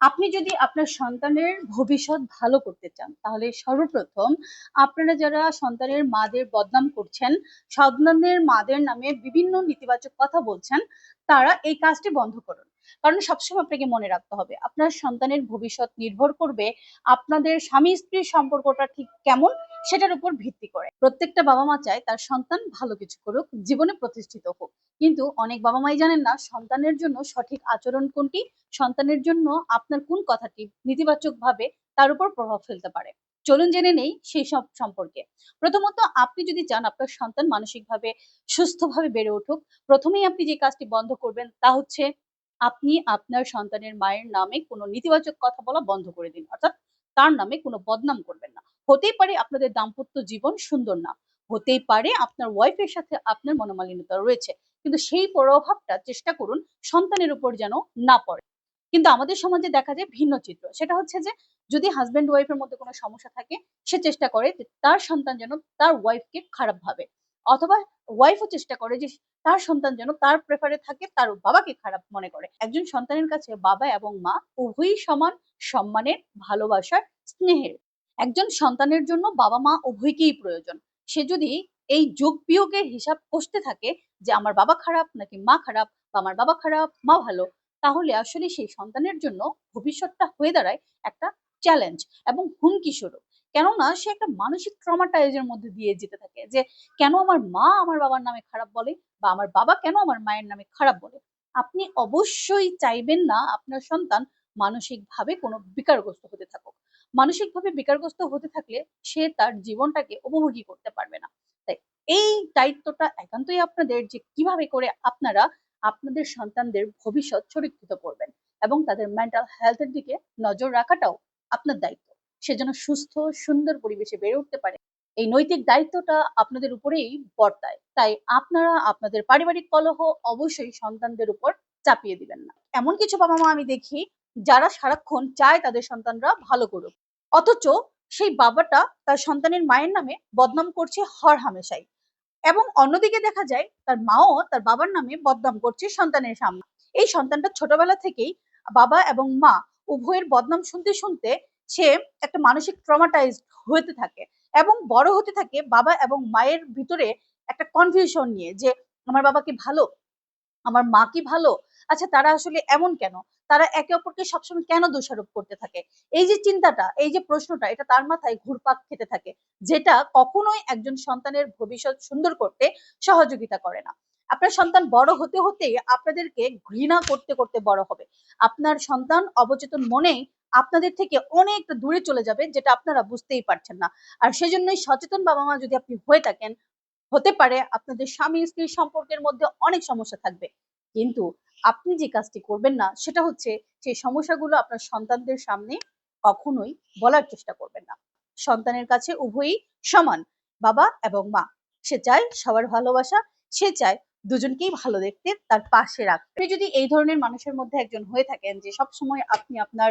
আপনি যদি আপনার সন্তানের ভবিষ্যৎ ভালো করতে চান, তাহলে সর্বপ্রথম আপনারা যারা সন্তানের মাদের বদনাম করছেন, সন্তানের মাদের নামে বিভিন্ন নেতিবাচক কথা বলছেন, তারা এই কাজটি বন্ধ করুন। কারণ সবসময় আপনাকে মনে রাখতে হবে, আপনার সন্তানের ভবিষ্যৎ নির্ভর করবে আপনাদের স্বামী স্ত্রীর সম্পর্কটা ঠিক কেমন সেটার উপর ভিত্তি করে। প্রত্যেকটা বাবা মা চায় তার সন্তান ভালো কিছু করুক, জীবনে প্রতিষ্ঠিত হোক। কিন্তু অনেক বাবা মাই জানেন না সন্তানের জন্য সঠিক আচরণ কোনটি, সন্তানের জন্য আপনার কোন কথাটি নেতিবাচক ভাবে তার উপর প্রভাব ফেলতে পারে। চলুন জেনে নেই সেই সব সম্পর্কে। প্রথমত আপনি যদি চান আপনার সন্তান মানসিকভাবে সুস্থভাবে বেড়ে উঠুক, প্রথমেই আপনি যে কাজটি বন্ধ করবেন তা হচ্ছে আপনি আপনার সন্তানের মায়ের নামে কোনো নেতিবাচক কথা বলা বন্ধ করে দিন। অর্থাৎ তার নামে কোনো বদনাম করবেন না। হতেই পারে আপনাদের দাম্পত্য জীবন সুন্দর না। হতেই পারে আপনার ওয়াইফের সাথে আপনার মনোমালিন্যতা রয়েছে। কিন্তু সেই প্রভাবটা চেষ্টা করুন সন্তানের উপর যেন না পড়ে। কিন্তু আমাদের সমাজে দেখা যায় ভিন্ন চিত্র। সেটা হচ্ছে যে, যদি হাজব্যান্ড ওয়াইফের মধ্যে কোনো সমস্যা থাকে, সে চেষ্টা করে তার সন্তান যেন তার ওয়াইফকে খারাপ ভাবে। অথবা ওয়াইফও চেষ্টা করে যে তার সন্তান যেন তার প্রেফারে থাকে, তার বাবাকে খারাপ মনে করে। একজন সন্তানের কাছে বাবা এবং মা উভয়ই সমান সম্মানের, ভালোবাসার স্নেহের। একজন সন্তানের জন্য বাবা মা উভয়কেই প্রয়োজন। সে যদি এই যোগ বিয়োগের হিসাব কষতে থাকে যে আমার বাবা খারাপ নাকি মা খারাপ বা আমার বাবা খারাপ, মা ভালো, তাহলে আসলে সেই সন্তানের জন্য ভবিষ্যৎটা হয়ে দাঁড়ায় একটা চ্যালেঞ্জ এবং হুমকি স্বরূপ। কেননা সে একটা মানসিক ট্রমাটাইজের মধ্যে দিয়ে যেতে থাকে যে, কেন আমার মা আমার বাবার নামে খারাপ বলে বা আমার বাবা কেন আমার মায়ের নামে খারাপ বলে? আপনি অবশ্যই চাইবেন না আপনার সন্তান মানসিকভাবে কোনো বিকারগ্রস্ত হতে থাকুক। মানসিকভাবে বিকারগ্রস্ত হতে থাকলে সে তার জীবনটাকে উপভোগী করতে পারবে না। তাই এই দায়িত্বটা একান্তই আপনাদের যে, কীভাবে করে আপনারা আপনাদের সন্তানদের ভবিষ্যৎ সুরক্ষিত করবেন এবং তাদের মেন্টাল হেলথের দিকে নজর রাখাটাও আপনার দায়িত্ব। সে যেন সুস্থ, সুন্দর পরিবেশে বেড়ে উঠতে পারে। এই নৈতিক দায়িত্বটা আপনাদের উপরেই বর্তায়। তাই আপনারা আপনাদের পারিবারিক কলহ অবশ্যই সন্তানদের উপর চাপিয়ে দিবেন না। এমন কিছু বাবা মা আমি দেখি যারা সারাক্ষণ চায় তাদের সন্তানরা ভালো করুক। অথচ সেই বাবাটা তার সন্তানের মায়ের নামে বদনাম করছে হর হামেশাই। এবং অন্যদিকে দেখা যায় তার মাও তার বাবার নামে বদনাম করছে সন্তানের সামনে। এই সন্তানটা ছোটবেলা থেকেই বাবা এবং মা উভয়ের বদনাম শুনতে শুনতে সে একটা মানসিক ট্রমাটাইজ হতে থাকে এবং বড় হতে থাকে বাবা এবং মায়ের ভিতরে একটা কনফিউশন নিয়ে যে, আমার বাবা কি ভালো? আমার মা কি ভালো? আচ্ছা তারা আসলে এমন কেন? তারা একে অপরকে সবসময় কেন দোষারোপ করতে থাকে? এই যে চিন্তাটা, এই যে প্রশ্নটা, এটা তার মাথায় ঘুরপাক খেতে থাকে, যেটা কখনোই একজন সন্তানের ভবিষ্যৎ সুন্দর করতে সহযোগিতা করে না। আপনার সন্তান বড় হতে হতে আপনাদেরকে ঘৃণা করতে করতে বড় হবে। আপনার সন্তান অবচেতন মনেই আপনাদের থেকে অনেকটা দূরে চলে যাবে, যেটা আপনারা বুঝতেই পারছেন না। আর সেজন্যই সচেতন বাবা মা যদি আপনি হয়ে থাকেন, হতে পারে আপনাদের স্বামী স্ত্রীর সম্পর্কের মধ্যে অনেক সমস্যা থাকবে। কিন্তু আপনি যে কাজটি করবেন না, সেটা হচ্ছে সেই সমস্যাগুলো আপনার সন্তানদের সামনে কখনোই বলার চেষ্টা করবেন না। সন্তানের কাছে উভয়ই সমান, বাবা এবং মা। সে চায় সবার ভালোবাসা, সে চায় দুজনকেই ভালো দেখতে, তার পাশে রাখতে। যদি এই ধরনের মানুষের মধ্যে একজন হয়ে থাকেন, যে সব সময় আপনি আপনার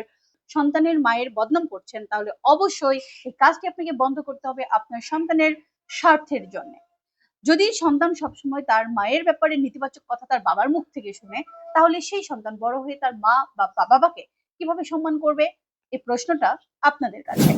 সন্তানের মায়ের বদনাম করছেন, তাহলে অবশ্যই এই কাজটি আপনাকে বন্ধ করতে হবে আপনার সন্তানের স্বার্থের জন্য। যদি সন্তান সবসময় তার মায়ের ব্যাপারে নেতিবাচক কথা তার বাবার মুখ থেকে শুনে, তাহলে সেই সন্তান বড় হয়ে তার মা বা বাবাকে কীভাবে সম্মান করবে? এই প্রশ্নটা আপনাদের কাছে।